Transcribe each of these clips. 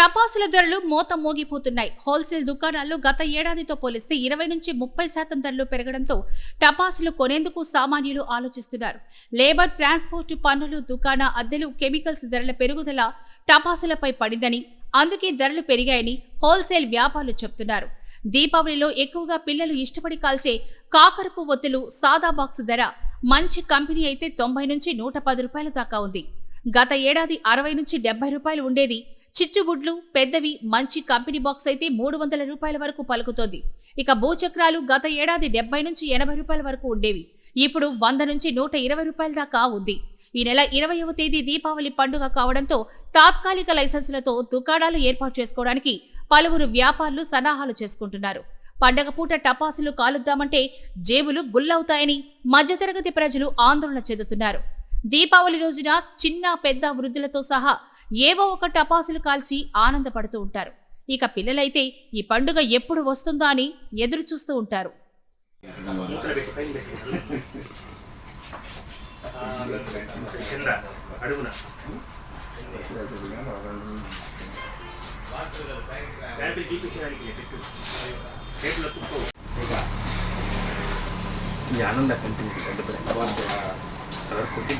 టపాసుల ధరలు మోత మోగిపోతున్నాయి. హోల్సేల్ దుకాణాల్లో గత ఏడాదితో పోలిస్తే ఇరవై నుంచి ముప్పై శాతం ధరలు పెరగడంతో టపాసులు కొనేందుకు సామాన్యులు ఆలోచిస్తున్నారు. లేబర్ ట్రాన్స్పోర్ట్ పన్నులు దుకాణ అద్దెలు కెమికల్స్ ధరల పెరుగుదల టపాసులపై పడిందని అందుకే ధరలు పెరిగాయని హోల్సేల్ వ్యాపారులు చెబుతున్నారు దీపావళిలో ఎక్కువగా పిల్లలు ఇష్టపడి కాల్చే కాకరపు ఒత్తులు సాదా బాక్స్ ధర మంచి కంపెనీ అయితే తొంభై నుంచి నూట పది రూపాయల దాకా ఉంది. గత ఏడాది అరవై నుంచి డెబ్బై రూపాయలు ఉండేది చిచ్చుబుడ్లు పెద్దవి మంచి కంపెనీ బాక్స్ అయితే మూడు వందల రూపాయల వరకు పలుకుతోంది. ఇక భూచక్రాలు గత ఏడాది డెబ్బై నుంచి ఎనభై రూపాయల వరకు ఉండేవి. ఇప్పుడు వంద నుంచి నూట ఇరవై రూపాయల దాకా ఉంది. ఈ నెల ఇరవైవ తేదీ దీపావళి పండుగ కావడంతో తాత్కాలిక లైసెన్సులతో దుకాణాలు ఏర్పాటు చేసుకోవడానికి పలువురు వ్యాపారులు సన్నాహాలు చేసుకుంటున్నారు. పండగ పూట టపాసులు కాలుద్దామంటే జేబులు గుల్లవుతాయని మధ్యతరగతి ప్రజలు ఆందోళన చెందుతున్నారు. దీపావళి రోజున చిన్న పెద్ద వృద్ధులతో సహా ఏవో ఒక టపాసులు కాల్చి ఆనందపడుతూ ఉంటారు. ఇక పిల్లలైతే ఈ పండుగ ఎప్పుడు వస్తుందా అని ఎదురు చూస్తూ ఉంటారు. ఇక్కడ పెట్టు పైన పెట్టు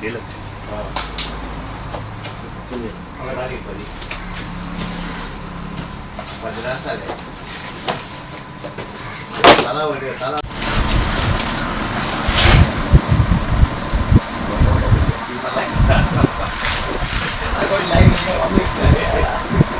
డీలక్స్ అడుగున శాంపిల్ చూపించడానికి పెట్టు టేబుల్ కుక్కో ఈ ఆనంద కంపెనీ పెద్ద పెద్ద కలర్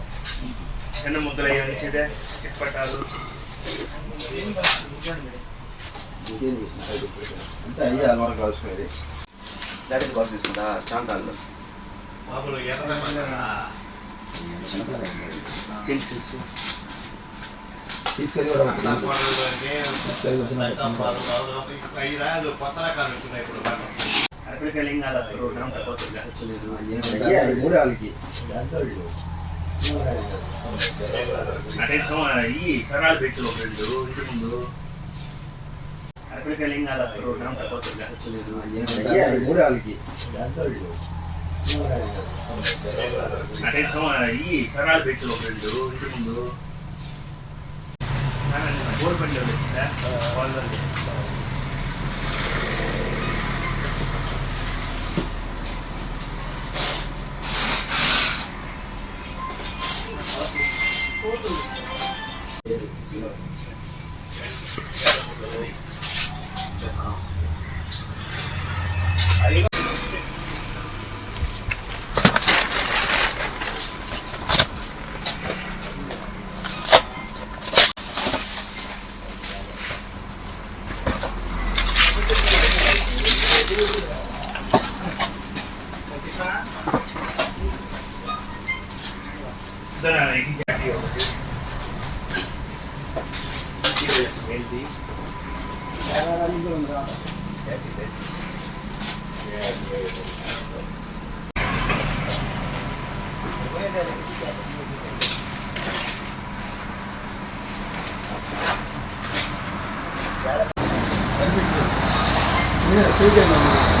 చిన్న ముద్దలు అయ్యి ఉంచేదే చిట్పటాలు అంటే అయ్యా అలవాటు కాల్చుకునేది బ్యాటరీ బాక్స్ తీసుకుంటా చాంతాల్లో పెన్సిల్స్ తీసుకెళ్ళి గ్రామ్ తక్కువ అయ్యా మూడు వాళ్ళకి. ఈ సరాలు పెట్టు ఒక రెండు ఇంటి ముందు. అరపిక లింగాలు వస్తారు గ్రామ్ తక్కువ అయ్యా మూడు వాళ్ళకి అటెన్షన్ ఈ సరాలు పెట్టు ఒక రెండు ఇంటి ముందు. Bore Done, I can get you over here. Yeah, take it, man.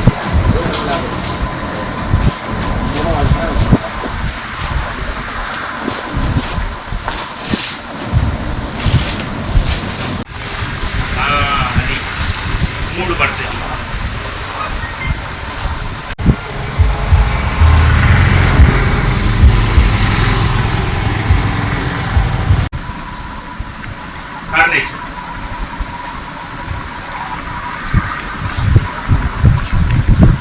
segunda parte.